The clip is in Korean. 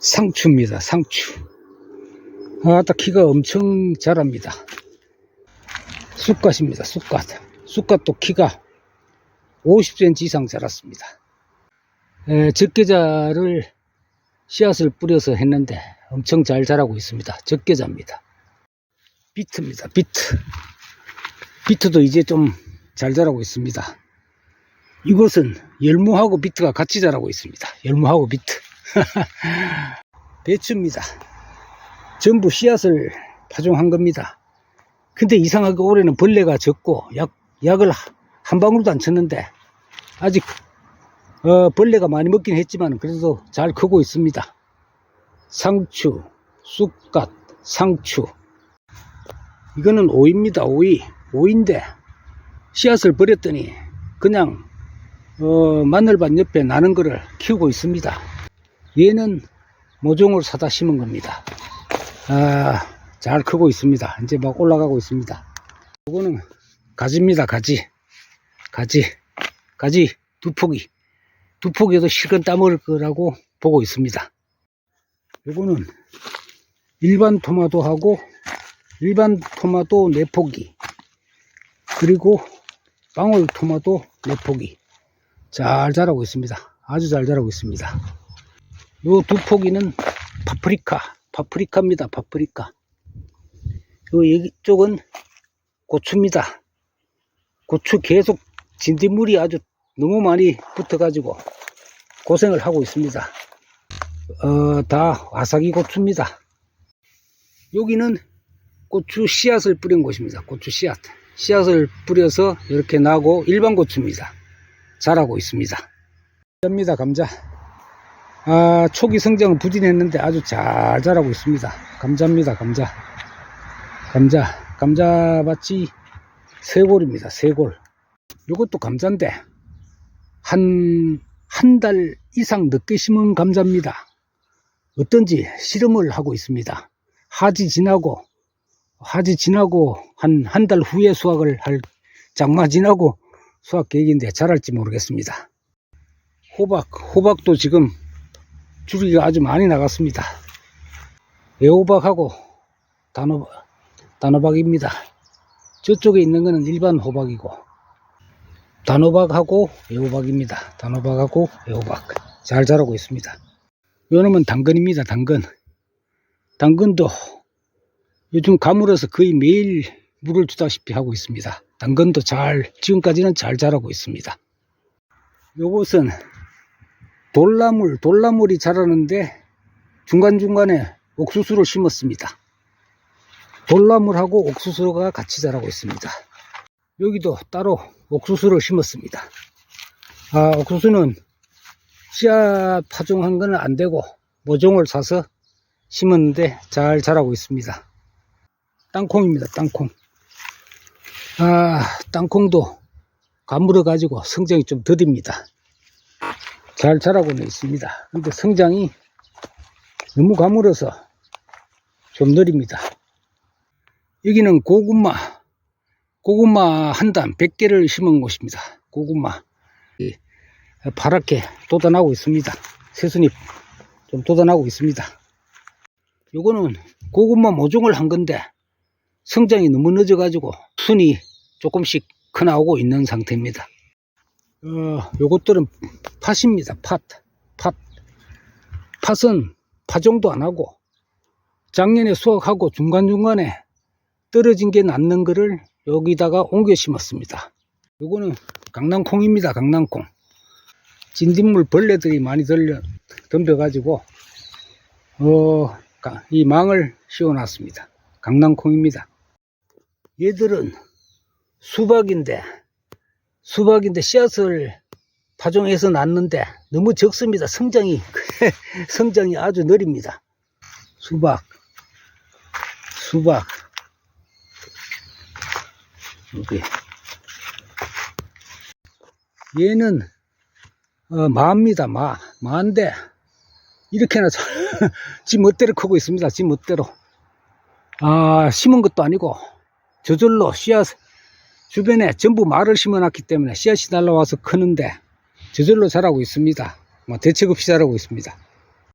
상추입니다. 상추. 아따 키가 엄청 자랍니다. 쑥갓입니다. 쑥갓. 쑥갓도 키가 50cm 이상 자랐습니다. 에, 적게자를 씨앗을 뿌려서 했는데 엄청 잘 자라고 있습니다. 적게자입니다. 비트입니다. 비트. 비트도 이제 좀 잘 자라고 있습니다. 이것은 열무하고 비트가 같이 자라고 있습니다. 열무하고 비트. 배추입니다. 전부 씨앗을 파종한 겁니다. 근데 이상하게 올해는 벌레가 적고 약, 약을 한 방울도 안 쳤는데 아직 어, 벌레가 많이 먹긴 했지만 그래도 잘 크고 있습니다. 상추, 쑥갓, 상추. 이거는 오이입니다. 오이. 오이인데 씨앗을 버렸더니 그냥 어, 마늘밭 옆에 나는 거를 키우고 있습니다. 얘는 모종을 사다 심은 겁니다. 아, 잘 크고 있습니다. 이제 막 올라가고 있습니다. 이거는 가지입니다. 가지. 가지. 가지 두 포기. 두 포기에도 실컷 따먹을 거라고 보고 있습니다. 요거는 일반 토마토하고 일반 토마토 네 포기. 그리고 방울 토마토 네 포기. 잘 자라고 있습니다. 아주 잘 자라고 있습니다. 요 두 포기는 파프리카, 파프리카입니다. 파프리카. 요 이쪽은 고추입니다. 고추 계속 진딧물이 아주 너무 많이 붙어가지고 고생을 하고 있습니다. 어, 다 와사기 고추입니다. 여기는 고추 씨앗을 뿌린 곳입니다. 고추 씨앗. 씨앗을 뿌려서 이렇게 나고 일반 고추입니다. 자라고 있습니다. 감자입니다. 감자. 아, 초기 성장은 부진했는데 아주 잘 자라고 있습니다. 감자입니다. 감자. 감자. 감자밭이 세골입니다. 세골. 이것도 감자인데 한 한 달 이상 늦게 심은 감자입니다. 어떤지 실험을 하고 있습니다. 하지 지나고 하지 지나고 한 한 달 후에 수확을 할 장마 지나고 수확 계획인데 잘할지 모르겠습니다. 호박, 호박도 지금 줄기가 아주 많이 나갔습니다. 애호박하고 단호, 단호박입니다. 저쪽에 있는 거는 일반 호박이고 단호박하고 애호박입니다. 단호박하고 애호박 잘 자라고 있습니다. 요 놈은 당근입니다. 당근. 당근도 요즘 가물어서 거의 매일 물을 주다시피 하고 있습니다. 당근도 잘, 지금까지는 잘 자라고 있습니다. 요것은 돌나물, 돌나물이 자라는데 중간중간에 옥수수를 심었습니다. 돌나물하고 옥수수가 같이 자라고 있습니다. 여기도 따로 옥수수를 심었습니다. 아, 옥수수는 씨앗 파종한 건 안 되고 모종을 사서 심었는데 잘 자라고 있습니다. 땅콩입니다. 땅콩. 아, 땅콩도 가물어 가지고 성장이 좀 더딥니다. 잘 자라고는 있습니다. 근데 성장이 너무 가물어서 좀 느립니다. 여기는 고구마, 고구마 한 단 100개를 심은 곳입니다. 고구마. 이 파랗게 돋아나고 있습니다. 새순이 좀 돋아나고 있습니다. 요거는 고구마 모종을 한 건데 성장이 너무 늦어가지고 순이 조금씩 커 나오고 있는 상태입니다. 어, 요것들은 팥입니다. 팥. 팥. 팥은 파종도 안 하고 작년에 수확하고 중간중간에 떨어진 게 낫는 거를 여기다가 옮겨 심었습니다. 요거는 강낭콩입니다. 강낭콩. 진딧물 벌레들이 많이 덜려, 덤벼가지고, 어, 이 망을 씌워놨습니다. 강낭콩입니다. 얘들은 수박인데, 수박인데 씨앗을 파종해서 낳는데 너무 적습니다. 성장이, 성장이 아주 느립니다. 수박, 수박. 여기. 얘는 어, 마입니다. 마. 마인데 이렇게나 지 멋대로 크고 있습니다. 지 멋대로. 아, 심은 것도 아니고 저절로 씨앗 주변에 전부 말을 심어놨기 때문에 씨앗이 날라와서 크는데 저절로 자라고 있습니다. 뭐 대책 없이 자라고 있습니다.